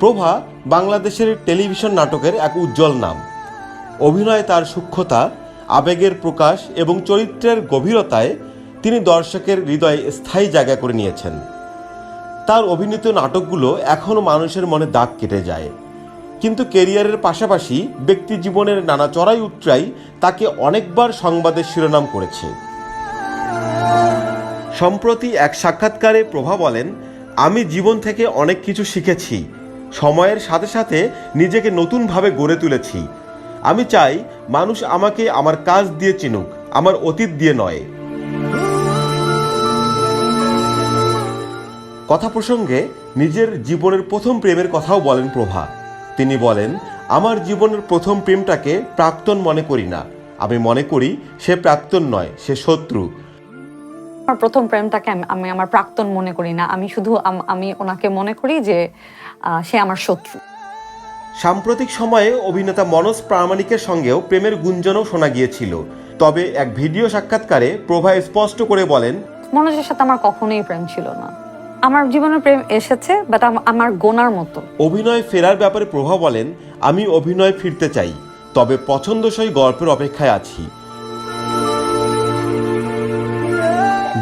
প্রভা বাংলাদেশের টেলিভিশন নাটকের এক উজ্জ্বল নাম। অভিনয়ে তার সূক্ষ্মতা, আবেগের প্রকাশ এবং চরিত্রের গভীরতায় তিনি দর্শকের হৃদয়ে স্থায়ী জায়গা করে নিয়েছেন। তার অভিনীত নাটকগুলো এখনও মানুষের মনে দাগ কেটে যায়। কিন্তু কেরিয়ারের পাশাপাশি ব্যক্তি জীবনের নানা চড়াই উতরাই তাকে অনেকবার সংবাদের শিরোনাম করেছে। সম্প্রতি এক সাক্ষাৎকারে প্রভা বলেন, আমি জীবন থেকে অনেক কিছু শিখেছি। সময়ের সাথে সাথে নিজেকে নতুনভাবে গড়ে তুলেছি। আমি চাই মানুষ আমাকে আমার কাজ দিয়ে চিনুক, আমার অতীত দিয়ে নয়। কথা প্রসঙ্গে নিজের জীবনের প্রথম প্রেমের কথাও বলেন প্রভা। তিনি বলেন, আমার জীবনের প্রথম প্রেমটাকে প্রাক্তন মনে করি না। আমি মনে করি সে প্রাক্তন নয়, সে শত্রু। আমার প্রথম প্রেমটাকে আমি- আমি আমার প্রাক্তন মনে করি না। আমি শুধু আম- আমি ওনাকে মনে করি যে সে আমার শত্রু। সাম্প্রতিক সময়ে অভিনেতা মনোজ প্রামাণিকের সঙ্গেও প্রেমের গুঞ্জনও শোনা গিয়েছিল। তবে এক ভিডিও সাক্ষাৎকারে প্রভা স্পষ্ট করে বলেন মনোজের সাথে আমার কখনোই প্রেম ছিল না। আমার জীবনে প্রেম এসেছে বাট আমার গোনার মতো। অভিনয় ফেরার ব্যাপারে প্রভা বলেন আমি অভিনয় ফিরতে চাই তবে পছন্দসই গল্পের অপেক্ষায় আছি।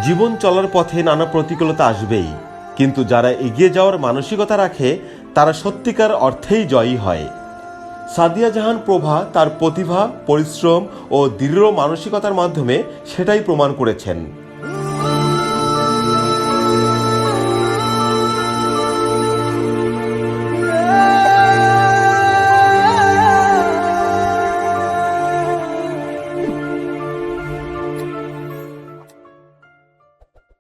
জীবন চলার পথে নানা প্রতিকূলতা আসবেই। কিন্তু যারা এগিয়ে যাওয়ার মানসিকতা রাখে, তারা সত্যিকার অর্থেই জয়ী হয়। সাদিয়া জাহান প্রভা তার প্রতিভা, পরিশ্রম ও দৃঢ় মানসিকতার মাধ্যমে সেটাই প্রমাণ করেছেন।